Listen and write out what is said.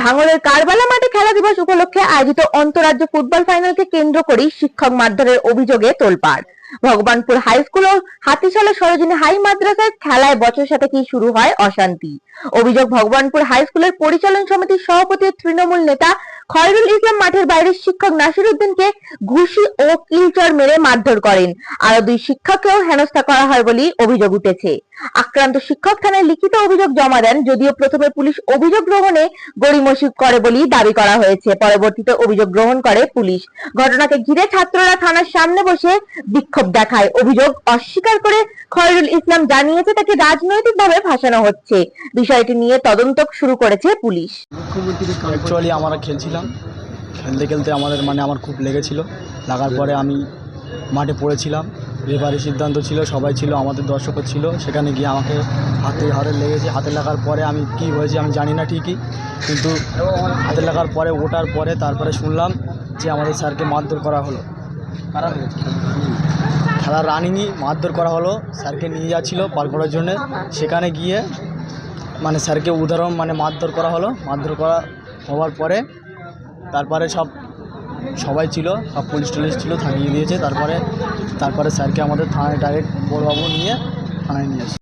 ভাঙড়ের কারবালা মাঠে খেলা দিবস উপলক্ষে আয়োজিত অন্তরাজ্য ফুটবল ফাইনালকে কেন্দ্র করে শিক্ষক মারধরের অভিযোগে তোলপাড়। ভগবানপুর হাই স্কুল ও হাতিশালা সরোজিনী হাই মাদ্রাসায় খেলায় বছর সাথে কি শুরু হয় অশান্তি। অভিযোগ ভগবানপুর হাই স্কুলের পরিচালন সমিতির সভাপতি ও তৃণমূল নেতা খয়রুল ইসলাম মাঠের বাইরের শিক্ষক নাসির উদ্দিনকে ঘুষি ও কিলচর মেরে মারধর করেন। আরও দুই শিক্ষককেও হেনস্থা করা হয় বলেই অভিযোগ উঠেছে। আক্রান্ত শিক্ষক থানায় লিখিত অভিযোগ জমা দেন যদিও প্রথমে পুলিশ অভিযোগ গ্রহণে গড়িমসি করে বলেই দাবি করা হয়েছে। পরবর্তীতে অভিযোগ গ্রহণ করে পুলিশ। ঘটনাকে ঘিরে ছাত্ররা থানার সামনে বসে বিক্ষোভ দেখায়। অভিযোগ অস্বীকার করে খয়রুল ইসলাম জানিয়েছে তাকে রাজনৈতিকভাবে ভাসানো হচ্ছে। বিষয়টি নিয়ে তদন্ত শুরু করেছে পুলিশ। অ্যাকচুয়ালি আমরা খেলছিলাম। খেলতে খেলতে আমাদের মানে আমার খুব লেগেছিল। লাগার পরে আমি মাঠে পড়েছিলাম। রেফারি সিদ্ধান্ত ছিল, সবাই ছিল, আমাদের দর্শকও ছিল। সেখানে গিয়ে আমাকে হাতে হাতে লেগেছে। হাতে লাগার পরে আমি কি হয়েছে আমি জানি না ঠিকই। কিন্তু হাতে লাগার পরে, ওঠার পরে, তারপরে শুনলাম যে আমাদের স্যারকে মারধর করা হলো। খেলা রানিংই মারধর করা হলো। স্যারকে নিয়ে যাচ্ছিল পার করার জন্যে। সেখানে গিয়ে মানে স্যারকে উদাহরণ মানে মারধর করা হলো। মারধর করা হওয়ার পরে তারপরে সব সবাই ছিল, সব পুলিশ টুলিশ ছিল, থামিয়ে দিয়েছে। তারপরে তারপরে স্যারকে আমাদের থানায় ডাইরেক্ট বড়বাবু নিয়ে থানায় নিয়েছে